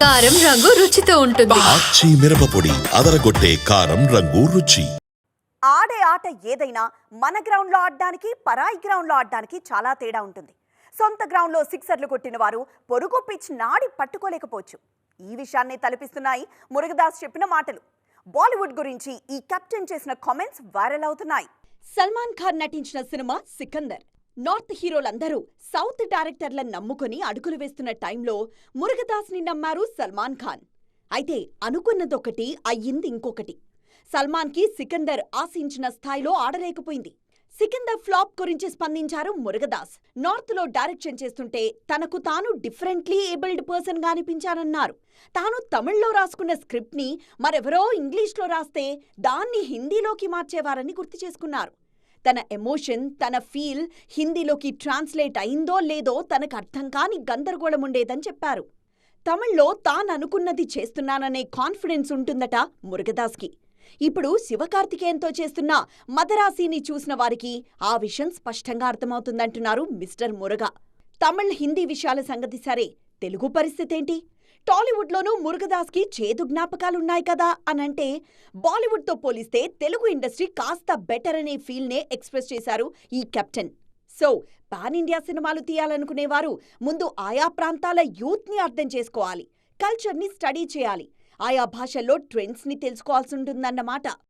కారం రంగు రుచితో ఉంటుంది. ఆచి మిరపపొడి అదరగొట్టే కారం రంగు రుచి. ఆడే ఆట ఏదైనా మన గ్రౌండ్లో ఆడడానికి పరాయి గ్రౌండ్లో ఆడడానికి చాలా తేడా ఉంటుంది. సొంత గ్రౌండ్లో సిక్సర్లు కొట్టిన వారు పొరుగు పిచ్ నాడి పట్టుకోలేకపోవచ్చు. ఈ విషయాన్ని తలపిస్తున్నాయి మురుగదాస్ చెప్పిన మాటలు. బాలీవుడ్ గురించి ఈ కెప్టెన్ చేసిన కామెంట్స్ వైరల్ అవుతున్నాయి. సల్మాన్ ఖాన్ నటించిన సినిమా సికందర్. నార్త్ హీరోలందరూ సౌత్ డైరెక్టర్లను నమ్ముకుని అడుగులు వేస్తున్న టైంలో మురుగదాస్ని నమ్మారు సల్మాన్ ఖాన్. అయితే అనుకున్నదొకటి అయ్యింది ఇంకొకటి. సల్మాన్కి సికందర్ ఆశించిన స్థాయిలో ఆడలేకపోయింది. సికందర్ ఫ్లాప్ గురించి స్పందించారు మురుగదాస్. నార్త్లో డైరెక్షన్ చేస్తుంటే తనకు తాను డిఫరెంట్లీ ఏబుల్డ్ పర్సన్గా అనిపించానన్నారు. తాను తమిళ్ళో రాసుకున్న స్క్రిప్ట్ని మరెవరో ఇంగ్లీష్లో రాస్తే దాన్ని హిందీలోకి మార్చేవారని గుర్తు చేసుకున్నారు. తన ఎమోషన్ తన ఫీల్ హిందీలోకి ట్రాన్స్లేట్ అయిందో లేదో తనకు అర్థం కాని గందరగోళం ఉండేదని చెప్పారు. తమిళ్ళో తాననుకున్నది చేస్తున్నాననే కాన్ఫిడెన్స్ ఉంటుందట మురుగదాస్కి. ఇప్పుడు శివకార్తికేయంతో చేస్తున్న మదరాసీని చూసిన వారికి ఆ విషయం స్పష్టంగా అర్థమవుతుందంటున్నారు మిస్టర్ మురగ. తమిళ్ హిందీ విషయాల సంగతి సరే తెలుగు పరిస్థితేంటి టాలీవుడ్లోనూ మురుగదాస్కి చేదు జ్ఞాపకాలున్నాయి కదా అనంటే బాలీవుడ్తో పోలిస్తే తెలుగు ఇండస్ట్రీ కాస్త బెటర్ అనే ఫీల్నే ఎక్స్ప్రెస్ చేశారు ఈ కెప్టెన్. సో పాన్ ఇండియా సినిమాలు తీయాలనుకునేవారు ముందు ఆయా ప్రాంతాల యూత్ని అర్థం చేసుకోవాలి కల్చర్ని స్టడీ చేయాలి ఆయా భాషల్లో ట్రెండ్స్ని తెలుసుకోవాల్సి ఉంటుందన్నమాట